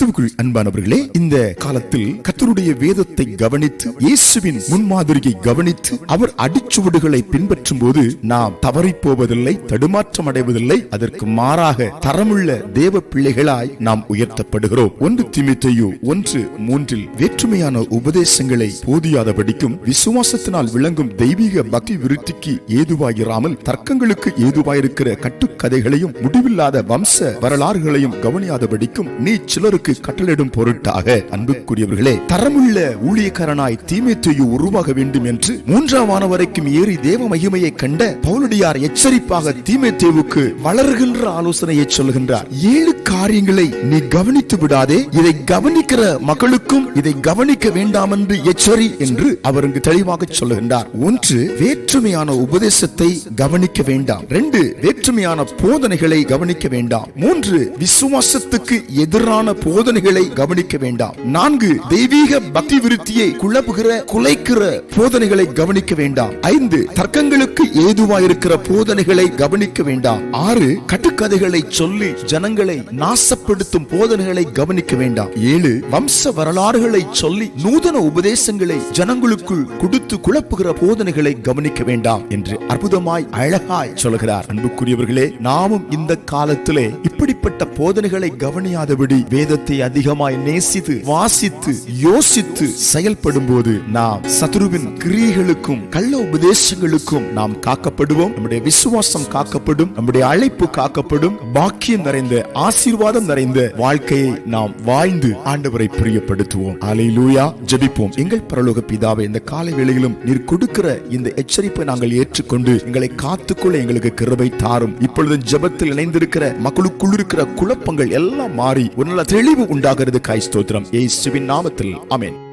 கிறிஸ்துவுக்குள் அன்பானவர்களே இந்த காலத்தில் கத்தருடைய வேதத்தை கவனித்து இயேசுவின் முன்மாதிரியை கவனித்து அவர் அடிச்சுவடுகளை பின்பற்றும் போது நாம் தவறிப் போவதில்லை தடுமாற்றம் அடைவதில்லை அதற்கு மாறாக தரமுள்ள தேவ பிள்ளைகளாய் நாம் உயர்த்தப்படுகிறோம். ஒன்று திமித்தையு ஒன்று மூன்றில் வேற்றுமையான உபதேசங்களை போதியாதபடிக்கும் விசுவாசத்தினால் விளங்கும் தெய்வீக பக்தி விருத்திக்கு ஏதுவாயிராமல் தர்க்கங்களுக்கு ஏதுவாயிருக்கிற கட்டுக்கதைகளையும் முடிவில்லாத வம்ச வரலாறுகளையும் கவனியாதபடிக்கும் நீ சிலருக்கு கட்டளிடும் பொருட்டாக அன்புக்குரியவர்களே தரமுள்ள ஊழியக்காரனாய் தீமைத்தையு உருவாக வேண்டும் என்று மூன்றாம் வரைக்கும் ஏறி தேவ மகிமையை கண்ட பவுலடியார் எச்சரிப்பாக தீமைத்தேவுக்கு வளர்கின்ற ஆலோசனையை சொல்கின்றார் ஏழு காரியங்களை நீ கவனித்து விடாதே இதை கவனிக்கிற மக்களுக்கும் இதை கவனிக்க வேண்டாம் என்று எச்சரி என்று அவர் இங்கு தெளிவாக சொல்லுகின்றார். ஒன்று வேற்றுமையான உபதேசத்தை கவனிக்க வேண்டாம். ரெண்டு வேற்றுமையான போதனைகளை கவனிக்க வேண்டாம். மூன்று விசுவாசத்துக்கு எதிரான போதனைகளை கவனிக்க வேண்டாம். நான்கு தெய்வீக பக்தி விருத்தியை குழப்புகிற குலைக்கிற போதனைகளை கவனிக்க வேண்டாம். ஐந்து தர்க்கங்களுக்கு ஏதுவாயிருக்கிற போதனைகளை கவனிக்க வேண்டாம். ஆறு கட்டுக்கதைகளை சொல்லி ஜனங்களை நாசப்படுத்தும் போதனைகளை கவனிக்க வேண்டாம். ஏழு வம்ச வரலாறுகளை சொல்லி நூதன உபதேசங்களை ஜனங்களுக்குள் கொடுத்து குழப்புகிற போதனைகளை கவனிக்க வேண்டாம் என்று அற்புதமாய் அழகாய் சொல்கிறார். அன்புக்குரியவர்களே நாமும் இந்த காலத்திலே இப்படிப்பட்ட போதனைகளை கவனியாதபடி வேதத்தை அதிகமாய் நேசித்து வாசித்து யோசித்து செயல்படும் போது நாம் சத்ருவின் கிரியைகளுக்கும் கள்ள உபதேசங்களுக்கும் நாம் காக்கப்படுவோம். நம்முடைய விசுவாசம் காக்கப்படும் நம்முடைய அழைப்பு காக்கப்படும் பாக்கியம் நிறைந்த ஆசீர்வாதம் நிறைந்த வாழ்க்கையை நாம் வாழ்ந்து ஆண்டவரை பிரியப்படுத்துவோம். லூயா ஜெபிப்போம். எங்கள் பரலோக பிதாவை இந்த காலை வேளையிலும் நீர் கொடுக்கிற இந்த எச்சரிப்பை நாங்கள் ஏற்றுக்கொண்டு எங்களை காத்துக்கொள்ள எங்களுக்கு கிருபை தாரும். இப்பொழுது ஜெபத்தில் இணைந்திருக்கிற மக்களுக்குள் இருக்கிற குழப்பங்கள் எல்லாம் மாறி ஒரு நல்ல தெளிவு உண்டாகிறது. காய் ஸ்தோத்திரம் ஏசுவின் நாமத்தில். அமேன்